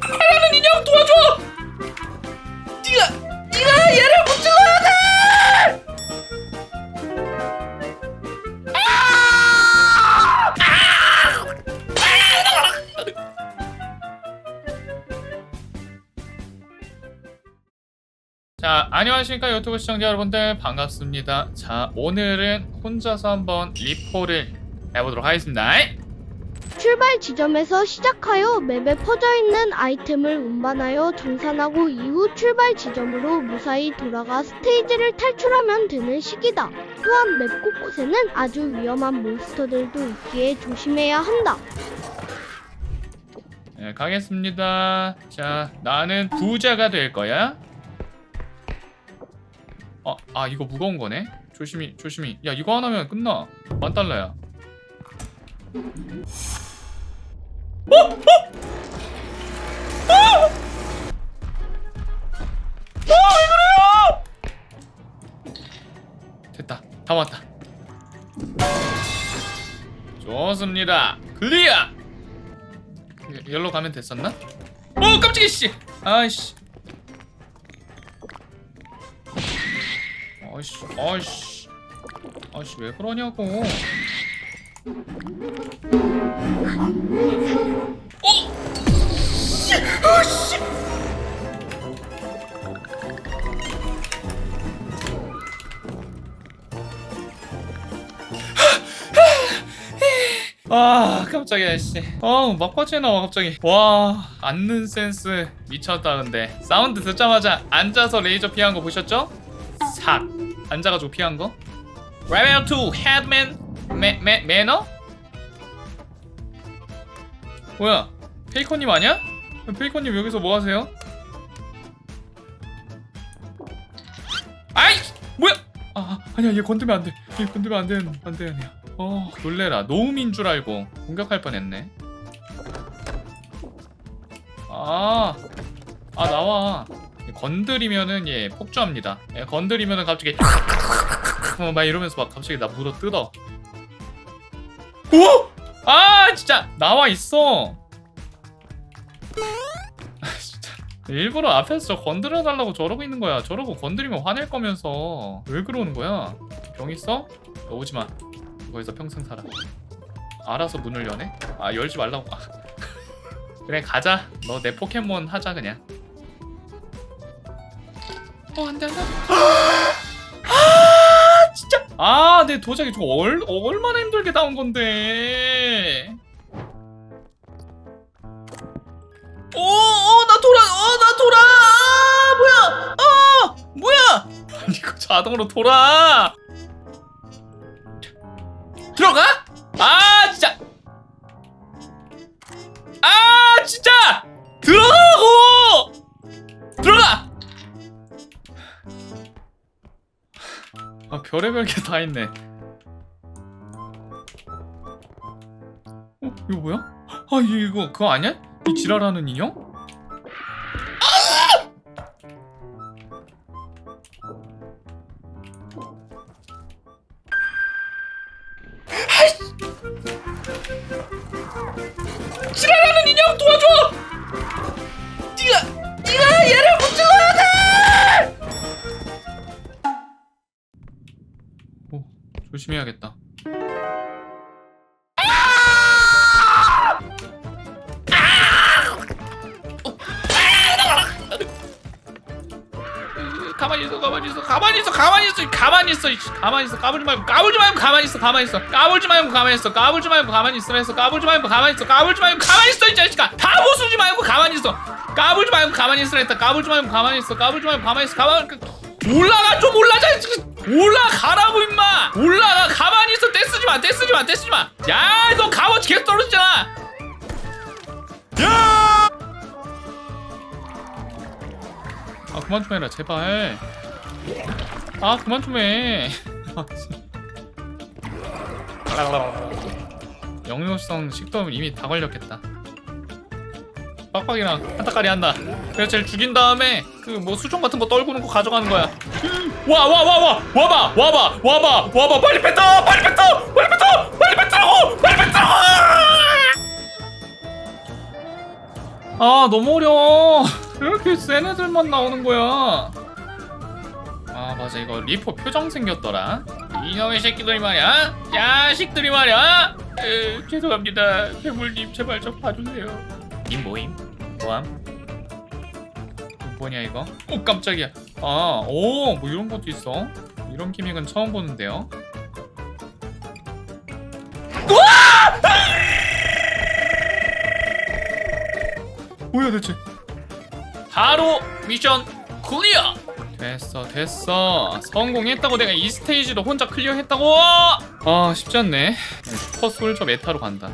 하라는 인형 도와줘! 네가 네가 얘를 못 죽어야 돼! 자, 안녕하십니까 유튜브 시청자 여러분들 반갑습니다. 자, 오늘은 혼자서 한번 리포를 해보도록 하겠습니다. 출발 지점에서 시작하여 맵에 퍼져 있는 아이템을 운반하여 정산하고 이후 출발 지점으로 무사히 돌아가 스테이지를 탈출하면 되는 시기다. 또한 맵 곳곳에는 아주 위험한 몬스터들도 있기에 조심해야 한다. 네, 가겠습니다. 자, 나는 부자가 될 거야. 어, 아 이거 무거운 거네. 조심히, 조심히. 야, 이거 하나면 끝나. 만 달러야. 어, 어, 어! 어, 왜 그래요? 됐다, 다 왔다. 좋습니다. 클리어. 예- 열로 가면 됐었나? 어 깜짝이야 씨 아이씨 아이씨 아이씨 아이씨 왜 그러냐고 어! 씨! 아, 깜짝이야 씨. 어 막바지에 나와 갑자기. 와 앉는 센스 미쳤다 근데. 사운드 듣자마자 앉아서 레이저 피한 거 보셨죠? 삭 앉아가지고 피한 거. 레벨 2 헤드맨 매, 매, 매너? 뭐야 페이커님 아니야? 페이커님 여기서 뭐 하세요? 아이 뭐야? 아 아니야 얘 건드면 안 돼. 얘 건드면 안 되는 안 되는 애야. 어 놀래라 노움인 줄 알고 공격할 뻔했네. 아, 아 나와. 건드리면은 얘 폭주합니다. 얘 건드리면은 갑자기 어, 막 이러면서 막 갑자기 나 물어 뜯어. 오! 아 진짜 나와 있어. 아 일부러 앞에서 저 건드려 달라고 저러고 있는 거야. 저러고 건드리면 화낼 거면서 왜 그러는 거야? 병 있어? 너 오지 마. 거기서 평생 살아. 알아서 문을 여네? 아 열지 말라고. 아. 그래 가자. 너 내 포켓몬 하자 그냥. 어 안돼 안돼. 아. 아내 도자기 저거 얼, 얼마나 힘들게 나온 건데. 오나 돌아 어 나 돌아 아, 뭐야 아 뭐야 이거 자동으로 돌아 들어가? 별의별 게 다 있네 어 이거 뭐야? 아 이거 그거 아니야? 이 지랄하는 인형? 지랄하는 인형 도와줘! 조심해야겠다. 가만히 있어, 가만히 있어, 가만히 있어, 가만히 있어, 가만히 있어. 가만히 있어, 까불지 말고, 까불지 말고, 가만히 있어, 가만히 있어, 까불지 말고, 가만히 있어, 까불지 말고, 가만히 있어, 했어, 까불지 말고, 가만히 있어, 까불지 말고, 가만히 있어, 이 자식아, 다 보수지 말고, 가만히 있어, 까불지 말고, 가만히 있으라 했다, 까불지 말고, 가만히 있어, 까불지 말고, 가만히 있어, 가만, 올라가 좀 올라가, 올라가라고 임마, 올라가, 가만히 있어, 떼쓰지 마, 떼쓰지 마, 떼쓰지 마, 야, 너 값어치 계속 떨어지잖아, 야! 아 그만 좀 해라 제발. 아 그만 좀해. 영유성 식도염 이미 다 걸렸겠다 빡빡이랑 한타까리 한다. 그래서 쟤를 죽인 다음에 그 뭐 수종 같은 거 떨구는 거 가져가는 거야. 와 와 와 와 와봐 와봐 와봐 와봐. 빨리 뱉어 빨리 뱉어 빨리 뱉어 빨리 뱉으라고 빨리 뱉으라고! 아 너무 어려워. 왜 이렇게 센 애들만 나오는 거야? 아 맞아. 이거 리포 표정 생겼더라. 이놈의 새끼들이 말이야. 자식들이 말이야. 에, 죄송합니다. 괴물님 제발 좀 봐주세요. 님 모임 뭐함 뭐냐 이거? 오 깜짝이야. 아오뭐 이런 것도 있어? 이런 기믹은 처음 보는데요? 뭐야 대체? 바로 미션 클리어! 됐어 됐어. 성공했다고 내가 이 스테이지도 혼자 클리어했다고? 아 쉽지 않네 슈퍼 솔저 메타로 간다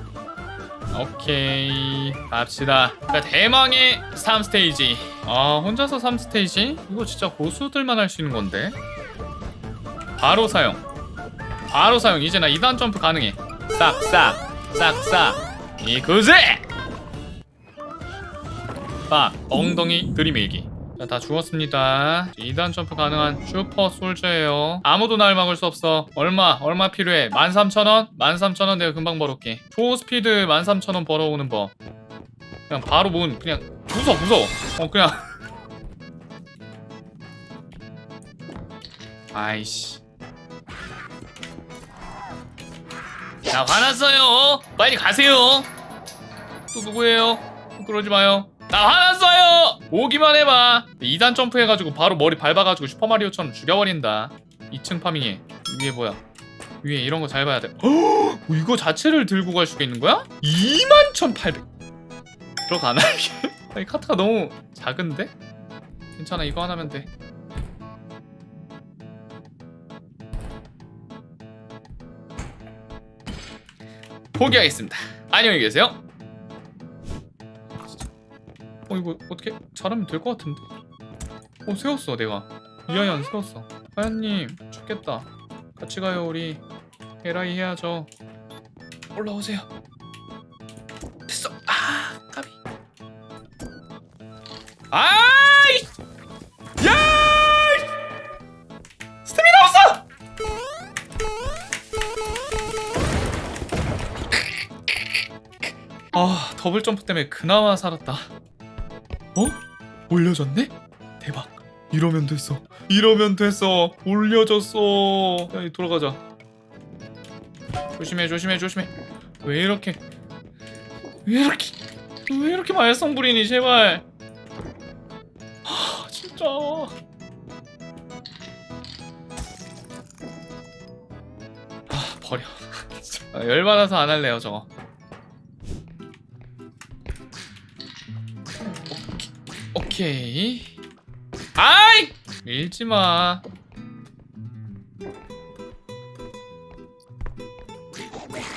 오케이. 갑시다. 자, 대망의 3스테이지. 아 혼자서 3스테이지? 이거 진짜 고수들만 할 수 있는 건데. 바로 사용. 바로 사용. 이제 나 2단 점프 가능해. 싹싹 싹싹. 이거지 빡. 엉덩이 들이밀기 자 다 죽었습니다. 2단 점프 가능한 슈퍼 솔저예요. 아무도 날 막을 수 없어. 얼마 얼마 필요해? 13,000원? 13,000원 내가 금방 벌어올게 초스피드 13,000원 벌어오는 법. 그냥 바로 문 그냥 부숴 부숴 어 그냥. 아이씨. 자 화났어요. 빨리 가세요. 또 누구예요? 그러지 마요. 나 화났어요 오기만 해봐. 2단 점프해가지고 바로 머리 밟아가지고 슈퍼마리오처럼 죽여버린다. 2층 파밍해. 위에 뭐야? 위에 이런 거 잘 봐야 돼. 헉! 이거 자체를 들고 갈 수가 있는 거야? 21,800 들어가나? 아니 카트가 너무 작은데? 괜찮아 이거 하나면 돼. 포기하겠습니다. 안녕히 계세요 어 이거 어떻게? 잘하면 될 것 같은데. 어 세웠어 내가. 이하연 세웠어. 하연님 죽겠다. 같이 가요 우리. 에라이 해야죠. 올라오세요. 됐어. 아 까비. 아이! 야! 스태미나 없어! 아 더블 점프 때문에 그나마 살았다 어? 올려졌네? 대박. 이러면 됐어. 이러면 됐어. 올려졌어. 야 돌아가자. 조심해 조심해 조심해. 왜 이렇게 왜 이렇게 왜 이렇게 말썽 부리니 제발. 아 진짜. 아 버려. 아, 열받아서 안 할래요 저거 오케이. 아이! 밀지 마.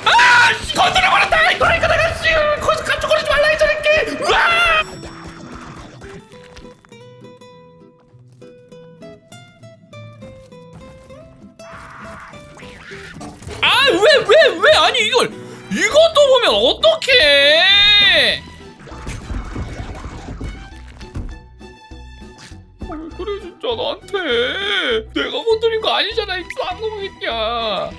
아! 씨, 건드려 버렸다. 이거니까 내가 씨, 거기서 깜짝거리지 말라 했잖게 으아! 아, 왜, 왜, 왜? 아니, 이걸, 이것도 보면 어떡해! 그래 진짜 나한테. 내가 건드린 거 아니잖아 이 쌍놈 새끼야.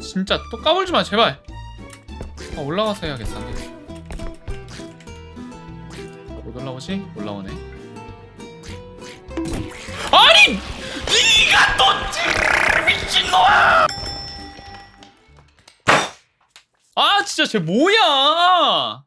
진짜 또 까불지 마 제발. 아, 올라가서 해야겠어 안 되겠어 못 올라오지? 올라오네. 아니! 니가 또 찌- 미친놈아! 아 진짜 쟤 뭐야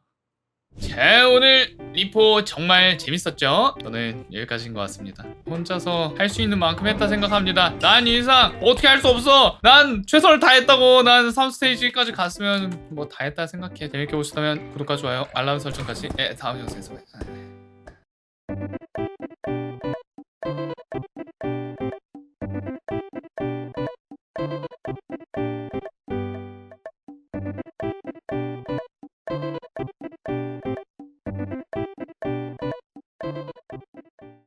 자 오늘 리포 정말 재밌었죠? 저는 여기까지인 것 같습니다. 혼자서 할 수 있는 만큼 했다 생각합니다. 난 이 이상 어떻게 할 수 없어! 난 최선을 다했다고! 난 3스테이지까지 갔으면 뭐 다 했다 생각해. 재밌게 보셨다면 구독과 좋아요 알람 설정까지. 네 다음 영상에서 봐요